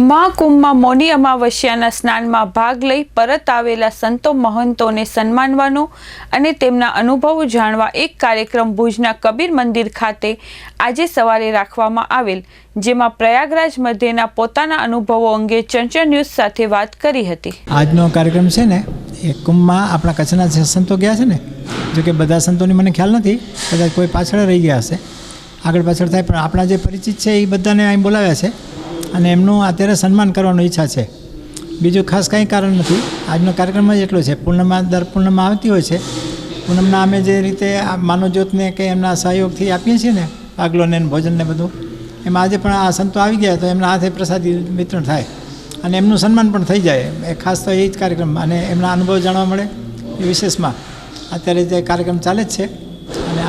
મહાકુંભમાં મૌની અમાવસ્યાના સ્નાનમાં ભાગ લઈ પરત આવેલા સંતો મહંતોને સન્માનવાનો અને તેમના અનુભવો જાણવા એક કાર્યક્રમ ભુજના કબીર મંદિર ખાતે આજે સવારે રાખવામાં આવેલ, જેમાં પ્રયાગરાજ મધ્યના પોતાના અનુભવો અંગે ચંચળ ન્યૂઝ સાથે વાત કરી હતી. આજનો કાર્યક્રમ છે ને, એ કુંભમાં આપણા કચ્છના જે સંતો ગયા છે ને, જો કે બધા સંતોની મને ખ્યાલ નથી, કદાચ કોઈ પાછળ રહી ગયા હશે. આગળ પાછળ થાય, પણ આપણા જે પરિચિત છે એ બધાને અહીં બોલાવ્યા છે. અને એમનું અત્યારે સન્માન કરવાની ઈચ્છા છે. બીજું ખાસ કંઈ કારણ નથી. આજનો કાર્યક્રમ જ એટલો છે. પૂનમમાં દર પૂનમમાં આવતી હોય છે. પૂનમના અમે જે રીતે આ માનવજ્યોતને કે એમના સહયોગથી આપીએ છીએ ને પાગલોને ભોજનને બધું, એમાં આજે પણ આ સંતો આવી ગયા તો એમના હાથે પ્રસાદી વિતરણ થાય. અને એમનું સન્માન પણ થઈ જાય. એ ખાસ તો એ જ કાર્યક્રમ. અને એમના અનુભવ જાણવા મળે એ વિશેષમાં. અત્યારે જે કાર્યક્રમ ચાલે જ છે.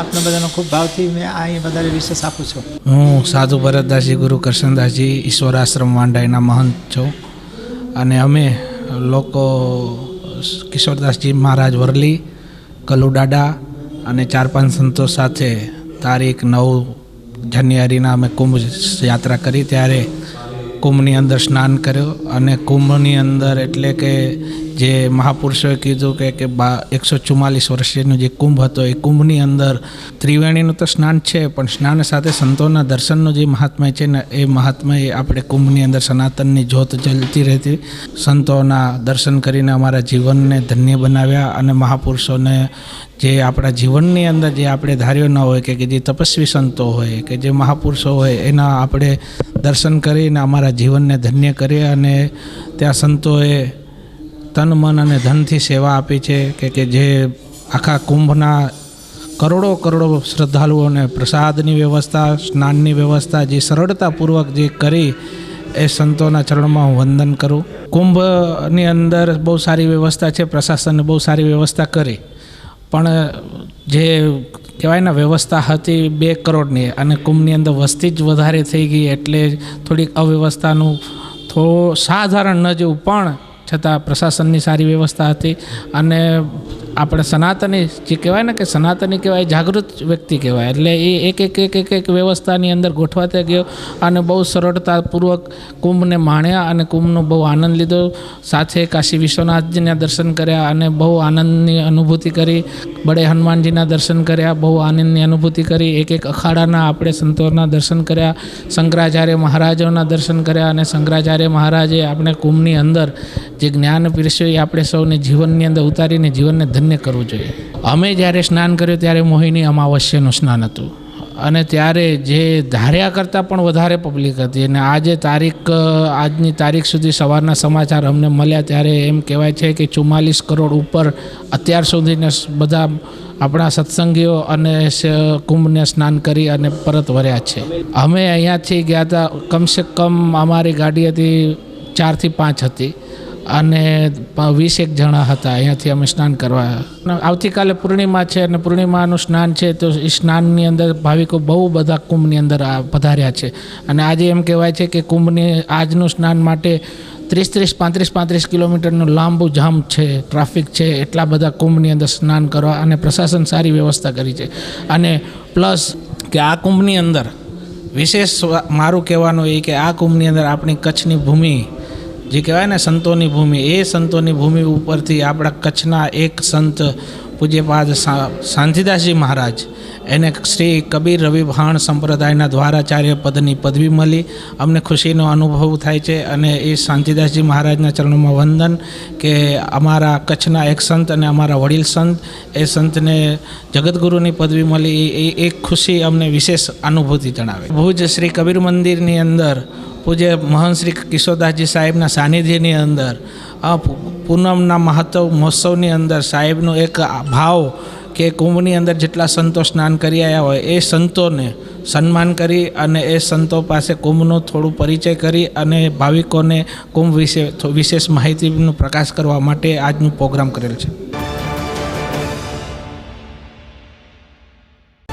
આપણા બધાનો ખૂબ ભાવથી મેં આ વધારે વિશેષ આપું છું. હું સાધુ ભરતદાસજી, ગુરુ કૃષ્ણદાસજી ઈશ્વર આશ્રમ વાંડાઈના મહંત છું. અને અમે લોકો કિશોરદાસજી મહારાજ વરલી કલુડાડા અને ચાર પાંચ સંતો સાથે તારીખ નવ જાન્યુઆરીના અમે કુંભ યાત્રા કરી. ત્યારે કુંભની અંદર સ્નાન કર્યો અને કુંભની અંદર એટલે કે જે મહાપુરુષોએ કીધું કે કે બા એકસો ચુમ્માલીસ વર્ષનો જે કુંભ હતો, એ કુંભની અંદર ત્રિવેણીનું તો સ્નાન છે, પણ સ્નાન સાથે સંતોના દર્શનનું જે મહાત્મય છે ને, એ મહાત્મય આપણે કુંભની અંદર સનાતનની જ્યોત જલતી રહેતી. સંતોના દર્શન કરીને અમારા જીવનને ધન્ય બનાવ્યા અને મહાપુરુષોને જે આપણા જીવનની અંદર જે આપણે ધાર્યો ન હોય કે જે તપસ્વી સંતો હોય, કે જે મહાપુરુષો હોય, એના આપણે દર્શન કરીને અમારા જીવનને ધન્ય કરે અને ત્યાં સંતોએ તન, મન અને ધનથી સેવા આપી છે કે કે જે આખા કુંભના કરોડો કરોડો શ્રદ્ધાળુઓને પ્રસાદની વ્યવસ્થા, સ્નાનની વ્યવસ્થા જે સરળતાપૂર્વક જે કરી એ સંતોના ચરણમાં હું વંદન કરું. કુંભની અંદર બહુ સારી વ્યવસ્થા છે પ્રશાસને બહુ સારી વ્યવસ્થા કરી. પણ જે કહેવાય ને, વ્યવસ્થા હતી બે કરોડની અને કુંભની અંદર વસ્તી જ વધારે થઈ ગઈ એટલે થોડીક અવ્યવસ્થાનું થોડું સાધારણ ન જેવું, પણ છતાં પ્રશાસનની સારી વ્યવસ્થા હતી અને આપણે સનાતની જે કહેવાય ને કે સનાતની કહેવાય, જાગૃત વ્યક્તિ કહેવાય. એટલે એ એક એક એક એક એક વ્યવસ્થાની અંદર ગોઠવાતે ગયો અને બહુ સરળતાપૂર્વક કુંભને માણ્યા અને કુંભનો બહુ આનંદ લીધો. સાથે કાશી વિશ્વનાથજીના દર્શન કર્યા અને બહુ આનંદની અનુભૂતિ કરી. બડે હનુમાનજીના દર્શન કર્યા, બહુ આનંદની અનુભૂતિ કરી. એક એક અખાડાના આપણે સંતોના દર્શન કર્યા, શંકરાચાર્ય મહારાજોના દર્શન કર્યા અને શંકરાચાર્ય મહારાજે આપણે કુંભની અંદર જે જ્ઞાન પીરસ્યું એ આપણે સૌને જીવનની અંદર ઉતારીને જીવનને ધન્ય કરવું જોઈએ. અમે જ્યારે સ્નાન કર્યું ત્યારે મોહિની અમાવસ્યાનું સ્નાન હતું. અને ત્યારે જે ધાર્યા કરતાં પણ વધારે પબ્લિક હતી અને આજે તારીખ આજની તારીખ સુધી સવારના સમાચાર અમને મળ્યા ત્યારે એમ કહેવાય છે કે ચુમ્માલીસ કરોડ ઉપર અત્યાર સુધીને બધા આપણા સત્સંગીઓ અને કુંભને સ્નાન કરી અને પરત વર્યા છે. અમે અહીંયાથી ગયા હતા કમસે કમ અમારી ગાડી હતી ચારથી પાંચ હતી. અને વીસેક જણા હતા. અહીંયાથી અમે સ્નાન કરવા. આવતીકાલે પૂર્ણિમા છે અને પૂર્ણિમાનું સ્નાન છે તો એ સ્નાનની અંદર ભાવિકો બહુ બધા કુંભની અંદર પધાર્યા છે. અને આજે એમ કહેવાય છે કે કુંભની આજનું સ્નાન માટે ત્રીસ ત્રીસ પાંત્રીસ પાંત્રીસ કિલોમીટરનું લાંબુ જામ છે, ટ્રાફિક છે, એટલા બધા કુંભની અંદર સ્નાન કરવા અને પ્રશાસન સારી વ્યવસ્થા કરી છે. અને પ્લસ કે આ કુંભની અંદર વિશેષ મારું કહેવાનું એ કે આ કુંભની અંદર આપણી કચ્છની ભૂમિ જે કહેવાય ને સંતોની ભૂમિ, એ સંતોની ભૂમિ ઉપરથી આપણા કચ્છના એક સંત પૂજ્યપાદ શાંતિદાસજી મહારાજ, એને શ્રી કબીર રવિભાણ સંપ્રદાયના દ્વારાચાર્ય પદની પદવી મળી. અમને ખુશીનો અનુભવ થાય છે અને એ શાંતિદાસજી મહારાજના ચરણોમાં વંદન કે અમારા કચ્છના એક સંત અને અમારા વડીલ સંત, એ સંતને જગતગુરુની પદવી મળી. એ એક ખુશી અમને વિશેષ અનુભૂતિ જણાવે. ભુજ શ્રી કબીર મંદિરની અંદર પૂજ્ય મહંત શ્રી કિશોરદાસજી સાહેબના સાનિધ્યની અંદર પૂનમના મહત્વ, મહોત્સવની અંદર સાહેબનો એક ભાવ કે કુંભની અંદર જેટલા સંતો સ્નાન કરી આવ્યા હોય, એ સંતોને સન્માન કરી અને એ સંતો પાસે કુંભનો થોડું પરિચય કરી અને ભાવિકોને કુંભ વિશે, વિશેષ માહિતીનું પ્રકાશ કરવા માટે આજનું પ્રોગ્રામ કરેલ છે.